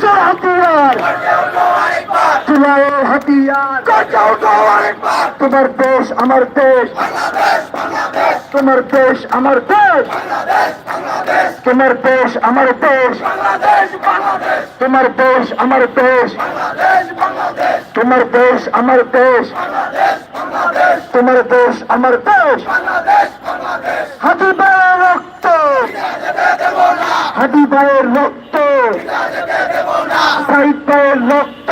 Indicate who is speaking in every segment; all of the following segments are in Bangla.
Speaker 1: কিসের হাতিয়ার। চুলাইয়ের হাতিয়ার। তোমার দেশ আমার দেশ। তোমার দেশ আমার দেশ। তোমার দেশ আমার দেশ। তোমার দেশ আমার দেশ। তোমার দেশ আমার দেশ। তোমার দেশ আমার দেশ। হাতি ভাইয়ের রক্ত। হাতি ভাইয়ের রক্ত। সাইদ ভাইয়ের রক্ত।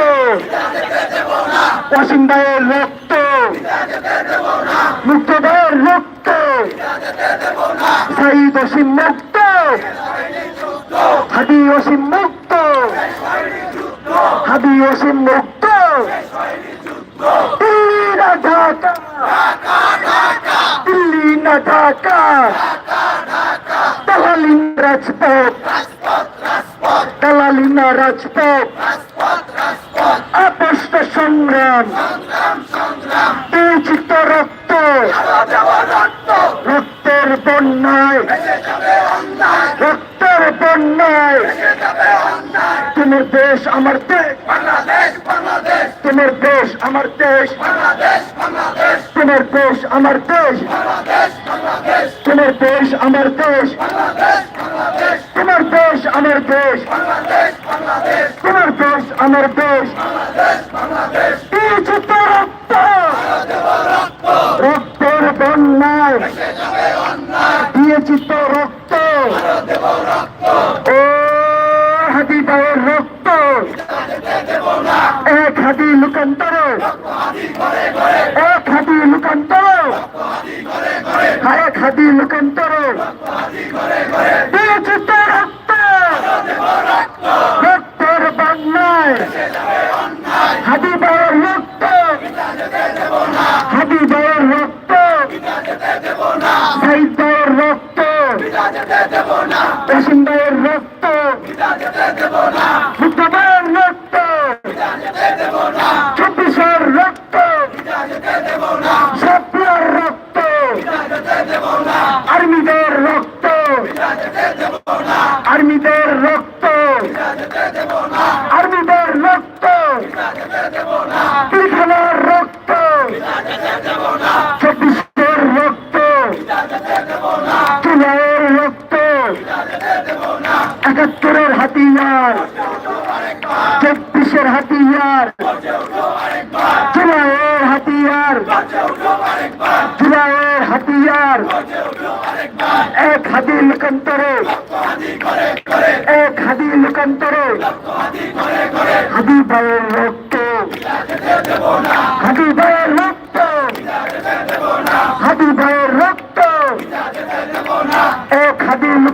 Speaker 1: ওয়াসিম ভাইয়ের রক্ত। মুক্ত ভাইয়ের রক্ত। সাইদ অসীম মুক্ত। হাদি অসীম মুক্ত। হাদি অসীম মুক্ত। দিল্লি না ঢাকা। দিল্লি না ঢাকা। দালালিন রাজপথ। দালালিনা রাজপথ। সংগ্রাম। বিচিত রক্ত রক্তের বন্যায় রক্তের বন্যায়। তোমার দেশ আমার দেশ। তোমার দেশ আমার দেশ। তোমার দেশ আমার দেশ। তোমার দেশ আমার দেশ। তোমার দেশ আমার দেশ। আমার দেশ রক্ত রক্তের বন্যায় দিয়েছি তো রক্ত। ও হাদি ভাইয়ের রক্ত। এক হাদি লুকান্তর। এক হাদি লুকান্তর। এক হাদি লুকান্তর দিয়েছি তো রক্ত রক্তের ভাইয়ের রক্ত ভাইয়ের রক্ত সাইদ রক্ত ভাইয়ের রক্ত মুক্ত রক্ত চব্বিশের রক্ত সাপিয়ার রক্ত আর্মিদের রক্ত আর্মিদের রক্ত আর্মিদের রক্ত পিলখানার রক্ত চব্বিশের রক্ত চুলাইয়ের রক্ত একাত্তরের হাতিয়ার, চব্বিশের হাতিয়ার চুলাইয়ের হাতিয়ার চুলাইয়ের হাতিয়ার, এক হাতি লোকান্তরে এক হাতি লোকান্তরে হাতি ভাইয়ের রক্ত হাতি ভাইয়ের রক্ত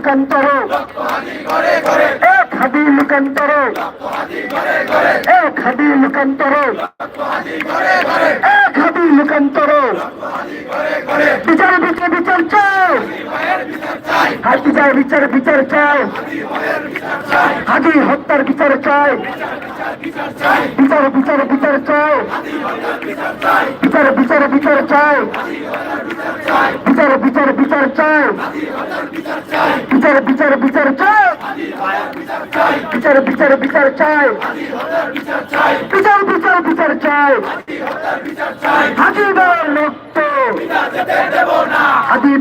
Speaker 1: লোকান্তরে। এক হাতি লোকান্তরে। এক হাতি লোকান্তরে। এক হাতি লোকান্তরে। বিচার বিচার বিচার চাও। হাত যায় বিচার বিচার চাই হাজি হত্যার বিচার চাই বিচার বিচার বিচার চাই। বিচার বিচার বিচার চাই। বিচার বিচার বিচার চাই। বিচার বিচার বিচার চাই। বিচার বিচার বিচার চাই। বিচার বিচার বিচার চাই। ভাইয়ের রক্ত।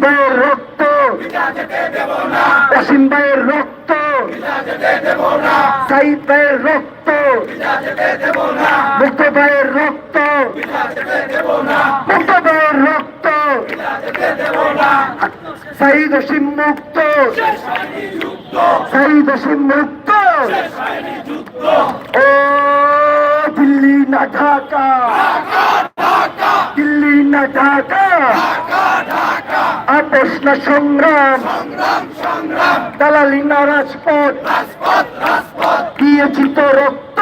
Speaker 1: ভাইয়ের রক্ত। অসীম ভাইয়ের রক্ত। সাইদ ভাইয়ের রক্ত। মুক্ত ভাইয়ের রক্ত। মুক্ত রক্ত। সাইদ মুক্ত। সাইদ মুক্ত। ও দিল্লি না ঢাকা। দিল্লি না ঢাকা। আপোষ না সংগ্রাম। দালালি না রাজপথ। দিয়েছি রক্ত।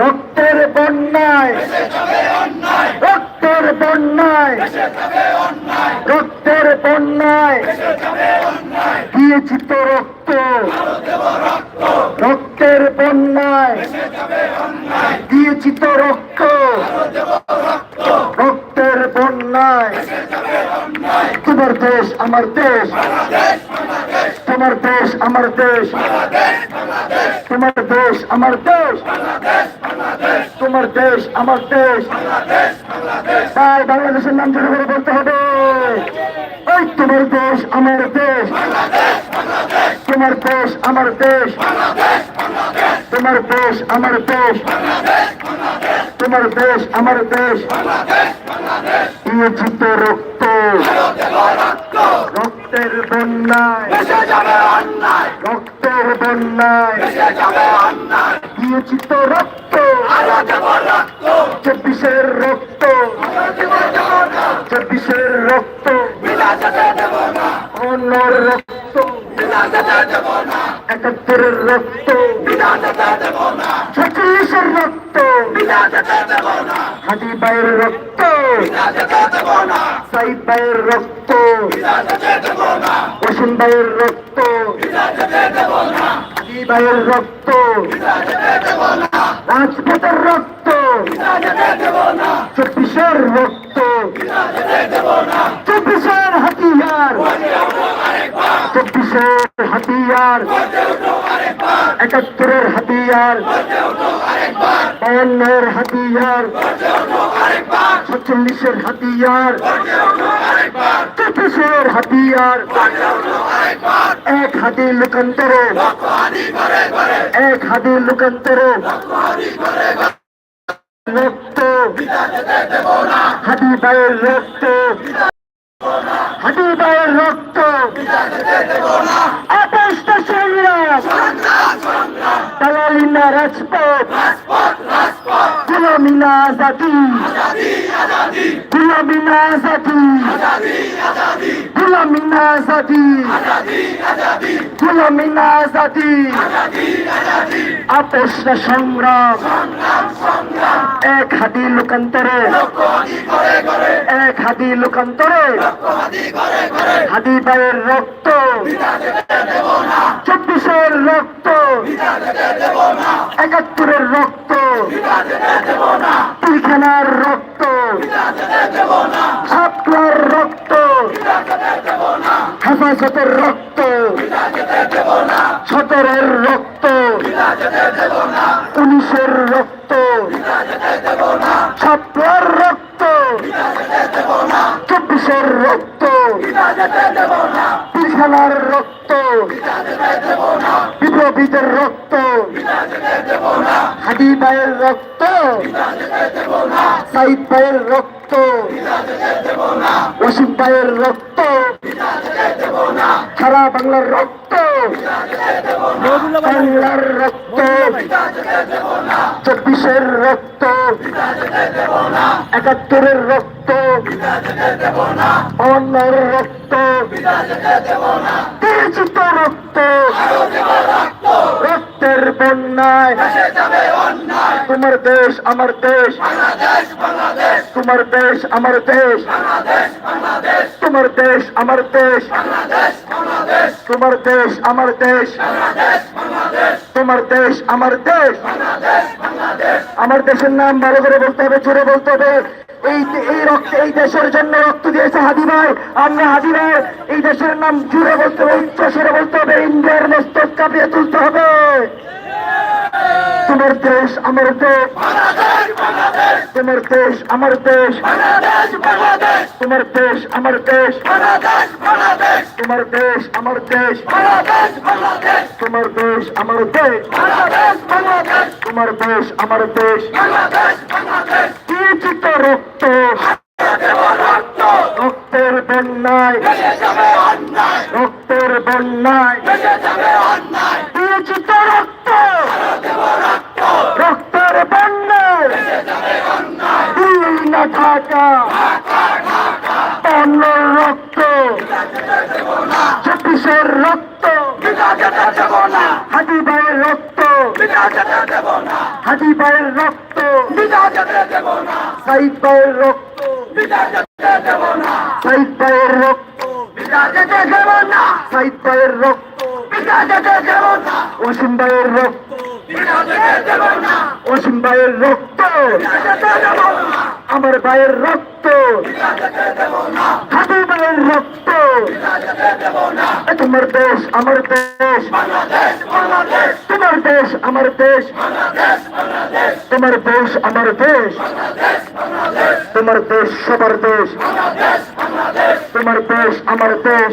Speaker 1: রক্তের বন্যায়। রক্তের বন্যায়। রক্তের বন্যায়। দিয়েছি রক্ত। রক্তের বন্যায়। দিয়েছি তো রক্ত। রক্তের বন্যায়। তোমার দেশ, আমার দেশ। তোমার দেশ, আমার দেশ। দেশ, আমার দেশ তোমার দেশ, আমার দেশ। তাই বাংলাদেশের নাম জোরে করে বলতে হবে। ওই তোমার দেশ, আমার দেশ। তোমার দেশ, আমার দেশ। তোমার দেশ, আমার দেশ। তোমার দেশ, আমার দেশ। দিয়েছি তো রক্ত। রক্তের বন্যায়। রক্তের বন্যায়। দিয়েছি তো রক্ত। চব্বিশের রক্ত। চব্বিশের রক্ত। অন্যর রক্ত। একাত্তরের রক্ত। ছচল্লিশের রক্ত। হাজি পায়ের রক্ত। সাইদ পায়ের রক্ত। অসীম ভাইয়ের রক্ত। ভাইয়ের রক্ত। রাজপথের রক্ত। চব্বিশের রক্ত। চব্বিশের হাতিয়ার। চব্বিশের হাতিয়ার। একাত্তরের হাতিয়ার। বায়ান্নের হাতিয়ার। সাতচল্লিশের হাতিয়ার। চব্বিশের হাতিয়ার। এক হাতি লোকান্তরে। এক হাতি লোকান্তরে। রক্ত। হাতি বায়ের রক্ত। হাতি রক্ত। আঠাশটা সংগ্রাম দালালিনা রাজপথ। গুলামিনা আজাদি। গুলামিনা আজাদি। গুলামিনা আজাদি। গুলামিনা আজাদি। আপোষটা সংগ্রাম। এক হাতি লোকান্তরে। এক হাতি লোকান্তরে। হাতি পায়ের রক্ত। চব্বিশের রক্ত। একাত্তরের রক্ত। পিলখানার রক্ত। ছাত্রার রক্ত। হেফাজতের রক্ত। সতেরের রক্ত। উনিশের রক্ত। ছাত্রার রক্ত। চব্বিশের রক্ত। পিলখানার রক্ত। বিপ্লবীদের রক্ত। হাদি ভাইয়ের রক্ত। সাইদ ভাইয়ের রক্ত। ওসিম ভাইয়ের রক্ত। সারা বাংলার রক্ত। বাংলার রক্ত। চব্বিশের রক্ত। একাত্তরের রক্ত। অন্যের রক্ত। পরিচিত রক্ত। রক্তের বন্যায়। তোমার দেশ আমার দেশ। তোমার দেশ আমার দেশ। তোমার দেশ আমার দেশ। তোমার দেশ আমার দেশ। তোমার দেশ আমার দেশ। আমার দেশের নাম ভালো করে বলতে হবে জোরে বলতে হবে। এই এই রক্ত এই দেশের জন্য রক্ত দিয়েছে হাজি ভাই। আমরা ভাই, এই দেশের নাম জুড়ে বলতে হবে উচ্চ সেরে বলতে হবে, ইন্ডিয়ার মস্তক কাঁপিয়ে তুলতে হবে। তোমার দেশ, আমার দেশ। তোমার দেশ, আমার দেশ। তোমার দেশ, আমার দেশ। তোমার দেশ, আমার দেশ। তোমার দেশ, আমার দেশ। তোমার দেশ, আমার দেশ। দিয়েছি তো রক্ত। রক্তের বন্যায়। রক্তের বন্যায়। দিয়েছি তো রক্ত রক্তের বন্যায় না ঢাকা অন্যের রক্ত। চব্বিশের রক্ত। হাতি ভাইয়ের রক্ত। হাতি ভাইয়ের রক্ত। সাইদ ভাইয়ের রক্ত। সাইদ ভাইয়ের রক্ত। সাইদ ভাইয়ের রক্ত। অসীম ভাইয়ের রক্ত। অসীম ভাইয়ের রক্ত। আমার ভাইয়ের রক্ত। হাদি ভাইয়ের রক্ত। তোমার দেশ, আমার দেশ। তোমার দেশ, আমার দেশ। তোমার দেশ, আমার দেশ। তোমার দেশ, সবার দেশ। তোমার দেশ, আমার দেশ।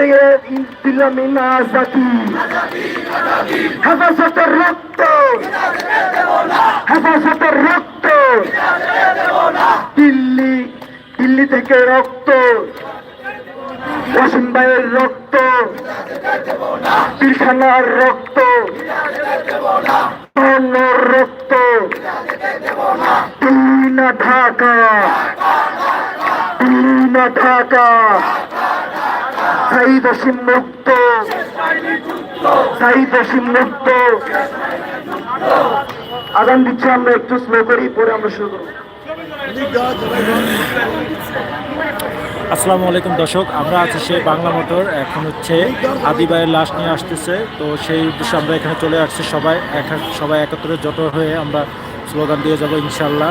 Speaker 1: গোলামি না আজাদি হেফাজতের রক্ত হেফাজতের রক্ত দিল্লি দিল্লি থেকে রক্ত ওয়াসিম ভাইয়ের রক্ত পিলখানার রক্ত রক্ত ঢাকা ঢাকা সাইদ অসীম মুক্ত। সাইদ অসীম মুক্ত। আগাম দিচ্ছে আমরা একটু স্লো করি, পরে আমরা শুরু
Speaker 2: আসসালামু আলাইকুম দর্শক, আমরা আছি সেই বাংলা মোটর, এখন হচ্ছে আদিবাইয়ের লাশ নিয়ে আসতেছে। তো সেই উদ্দেশ্যে আমরা এখানে চলে আসছি সবাই, এক- সবাই একত্রে জড়ো হয়ে আমরা স্লোগান দিয়ে যাব ইনশাল্লাহ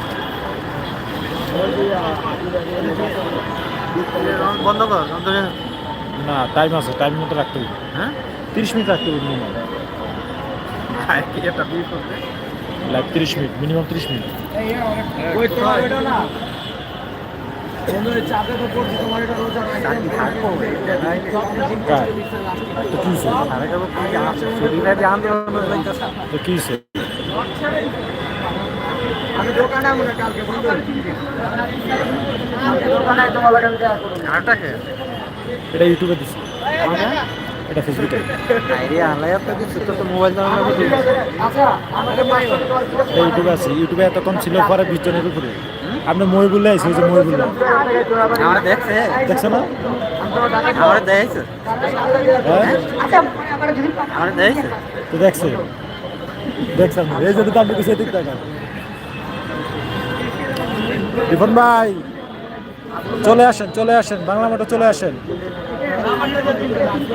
Speaker 3: বন্ধ কর
Speaker 2: না টাইম আছে টাইম মতো রাখতে হবে।
Speaker 3: হ্যাঁ?
Speaker 2: তিরিশ মিনিট রাখতে হবে মিনিমাম লাইভ তিরিশ মিনিট মিনিমাম তিরিশ মিনিট। কী এটা ইউটিউবে দিছি। এটা ফেসবুকে
Speaker 3: আইরে আলায়া তো কিছু তো তো মোবাইল
Speaker 2: এটা ইউটিউবে আছে। ইউটিউবে এতক্ষণ ছিল পরে বিশ জনের উপরে। আপনি মই বললে আইসি ওই যে মই বললাম
Speaker 3: আমরা দেখছে?
Speaker 2: দেখছ না?
Speaker 3: আমরা দেখছে?
Speaker 2: হ্যাঁ?
Speaker 3: আমরা দেখছে?
Speaker 2: তো দেখছে। দেখছেন এই জন্য তো আপনি কিছু এদিক রিফন ভাই চলে আসেন চলে আসেন বাংলা মোটর চলে আসেন।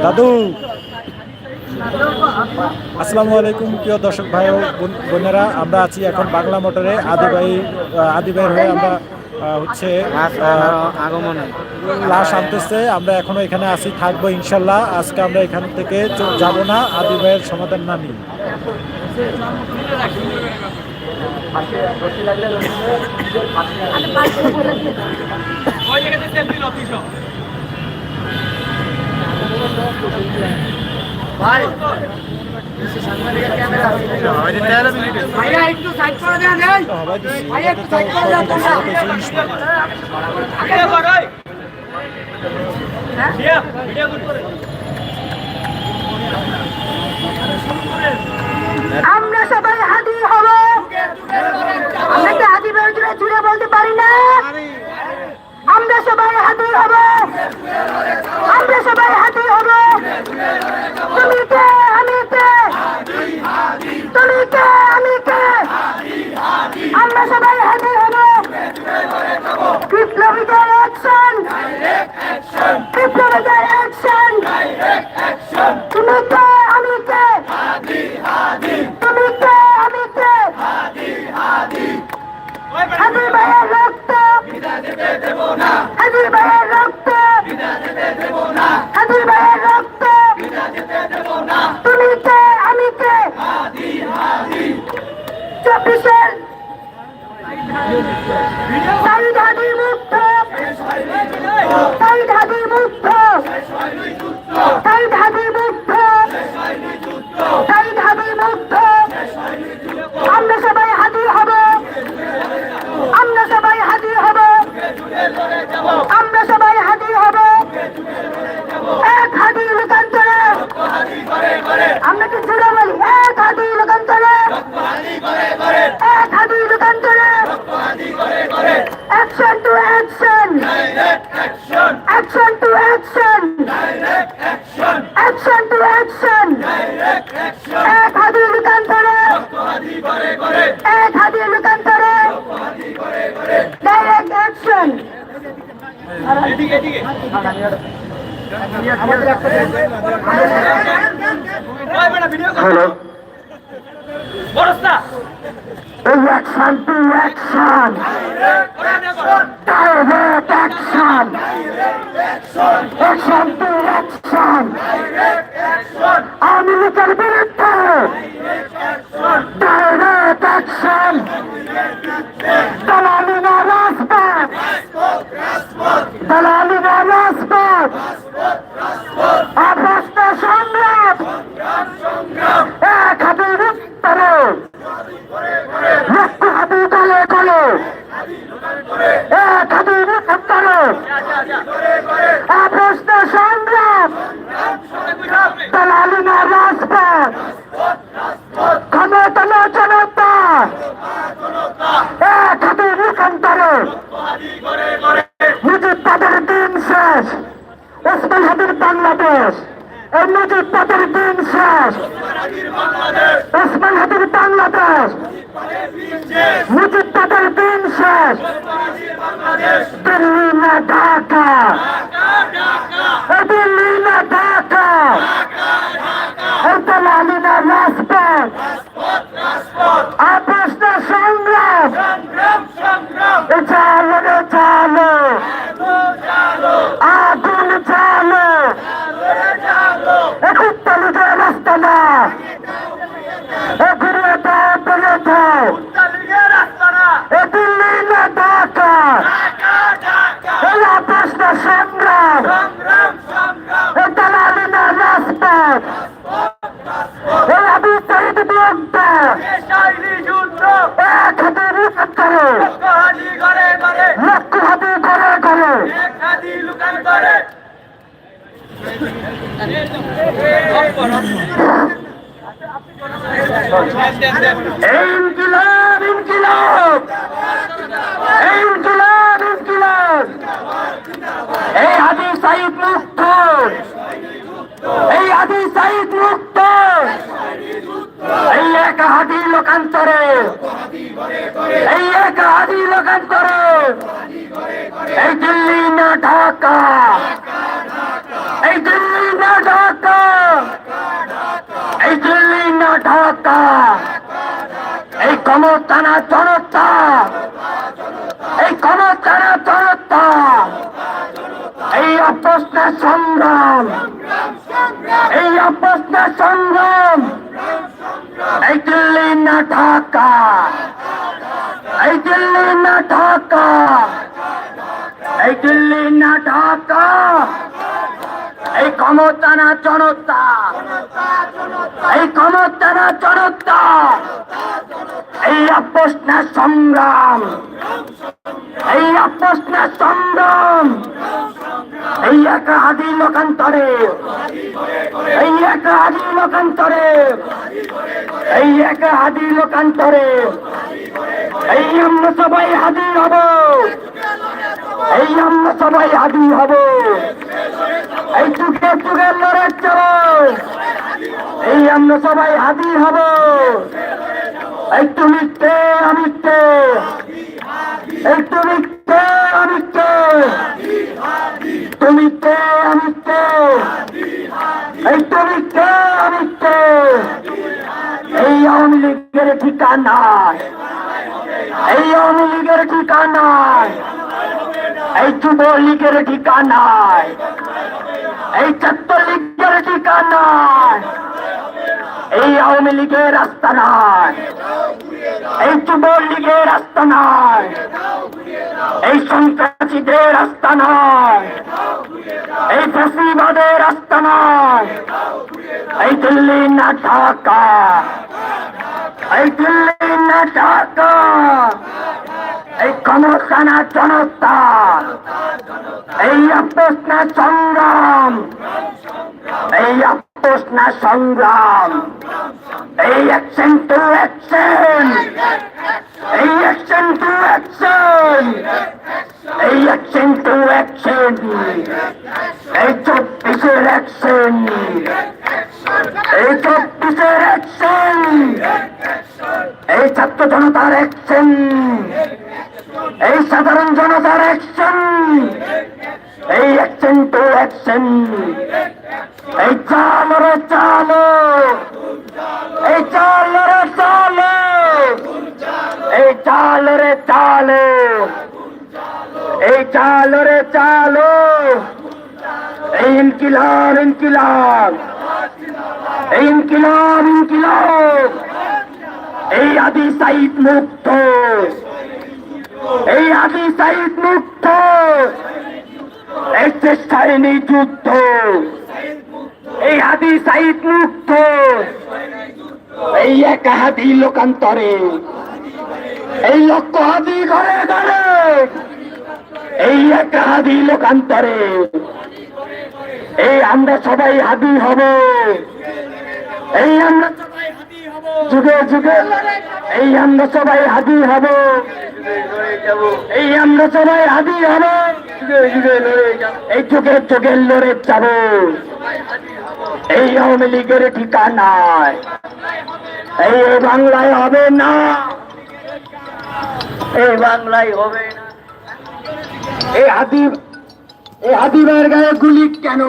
Speaker 2: দাদু আসসালামু আলাইকুম প্রিয় দর্শক ভাই ও বোন- বোনেরা আমরা আছি এখন বাংলা মোটরে। আদিবাই আদিবাইয়ের হয়ে আমরা হচ্ছে
Speaker 3: আগমন।
Speaker 2: লাশ আনতেছে। আমরা এখনও এখানে আছি থাকব ইনশাল্লাহ। আজকে আমরা এখান থেকে যাব না আদি ভাইয়ের সমাধান না নিই
Speaker 4: ভাইয়া একটু সাইড করে দেন এই।
Speaker 2: সবাই দিচ্ছি।
Speaker 4: ভাইয়া একটু সাইড করে দেন তোমরা। আমরা সবাই হাদি হব আমরা কি হাদি বেরোজনে বলতে পারি না। আমরা সবাই হাদি হব। আমরা সবাই হাদি হব। তুমি কে আমি কে তুমি কে আমি কে আমরা সবাই হাদি হব। অ্যাকশন অ্যাকশন তুমি কে আমি কে তুমি কে আমি কে হাদি ভাইয়ের রক্ত হাদি ভাইয়ের রক্ত ভাইয়ের রক্ত কে চব্বিশের সাইদ হাদি মুক্ত সাইদ হাদি মুক্ত সাইদ হাদি মুক্ত আমরা সবাই হাদি হব আমরা সবাই হাদি হব আমরা সবাই হাদি হব এক হাদি রূপান্তর জুড়ে বলি? এক হাতি লোকান্তরে এক হাতি লোকান্তরে action to action action to action action to action এক হাতি লোকান্তরে এক হাতি লোকান্তরে direct action
Speaker 5: hello action to action direct action action to action Awami লীগের বিরুদ্ধে ডাইরেক্ট অ্যাকশন দালালি না রাজপথ দালালি না রাজপথ অবস্থা সংগ্রাম এক হাতের উত্তরে লক্ষ হাতে তলে তলে এক হাতের উত্তরে অবস্থা সংগ্রাম দালালি না রাজপথ ক্ষমতা না জনতা এক হাতের রূপান্তরে মুজিব তাদের দিন শেষ ওসমান হাবির বাংলাদেশ। এই মুজিব তাদের দিন শেষ। ওসমান হাবির বাংলাদেশ। মুজিব তাদের দিন শেষ। দিল্লি না ঢাকা। দিল্লি না ঢাকা। এ দালালি না রাজপথ। আপোষ না সংগ্রাম। এ Yeah. এই ইনকিলাব ইনকিলাব। এই ইনকিলাব ইনকিলাব। এই হাদি সাইদ মুক্ত এই হাদি সাইদ মুক্ত এই এক হাদি লোকান্তরে। এই এক হাদি লোকান্তরে। এই দিল্লি না ঢাকা। এই দিল্লি না ঢাকা। এই দিল্লি না ঢাকা। এই ক্ষমতা না জনতা। এই ক্ষমতা না জনতা। এই অপ্রশ্ন সংগ্রাম। এই অপ্রশ্ন সংগ্রাম। এই দিল্লি না ঢাকা। এই দিল্লি না ঢাকা। এই দিল্লি না ঢাকা। এই ক্ষমতা না জনতা। এই ক্ষমতা না এই অপ্রশ্ন সংগ্রাম এই অপ্রশ্ন সংগ্রাম এই এক আদি লোকান্তরে, এই এক আদি লোকান্তরে, এই এক আদি লোকান্তরে, এই আমরা সবাই হাজির হব, এই আমরা সবাই হাজির হব, এই যুগে যুগে লড়ে চলো। এই আমরা সবাই হাজির হব। এই তুমি কে আমি কে এই তুমি কে আমি কে এই তুমি এই আওয়ামী লীগের ঠিকানায় এই আওয়ামী লীগের ঠিকানায় এই যুব লীগের ঠিকানায় এই ছাত্রলীগের ঠিকানায় এই আওয়ামী লীগের রাস্তা নয় এই যুব লীগের রাস্তা নয় এই সন্ত্রাসীদের রাস্তা নয় এই ফেসিবাদের রাস্তা নয় এই দিল্লি না ঢাকা। এই দিল্লি না ঢাকা। এই ক্ষমতা না জনতা। এই আপোষ না সংগ্রাম। এই আপোষ না সংগ্রাম। এই অ্যাকশন টু অ্যাকশন এই অ্যাকশন টু অ্যাকশন এই অ্যাকশন টু অ্যাকশন এই চব্বিশের অ্যাকশন এই চব্বিশের অ্যাকশন এই ছাত্র জনতার অ্যাকশন এই সাধারণ জনতার অ্যাকশন এই অ্যাকশন টু অ্যাকশন এই চালো রে চালো এই চালো রে চালো এই চালো রে চালো এই চালো রে চালো এই ইনকিলাব ইনকিলাব। এই ইনকিলাব ইনকিলাব। এই আদি সাইদ মুক্ত। এই আদি সাইদ মুক্ত। এই চেষ্টায় নেই যুদ্ধ। এই আদি সাইদ মুক্ত। এই এক হাদি লোকান্তরে। এই লক্ষ হাদি ঘরে ঘরে। এই এক হাদি লোকান্তরে। এই আমরা সবাই হাবি হব। এই আমরা হব যুগে যুগে এই আমরা সবাই হাদি হব। এই আমরা সবাই হাদি হব। এই যুগে যুগে লড়ে যাব। এই আওয়ামী লীগের ঠিকানায় এই বাংলায় হবে না। এই বাংলায় হবে না। এই হাদি এই হাদিবার গায়ে গুলি কেন?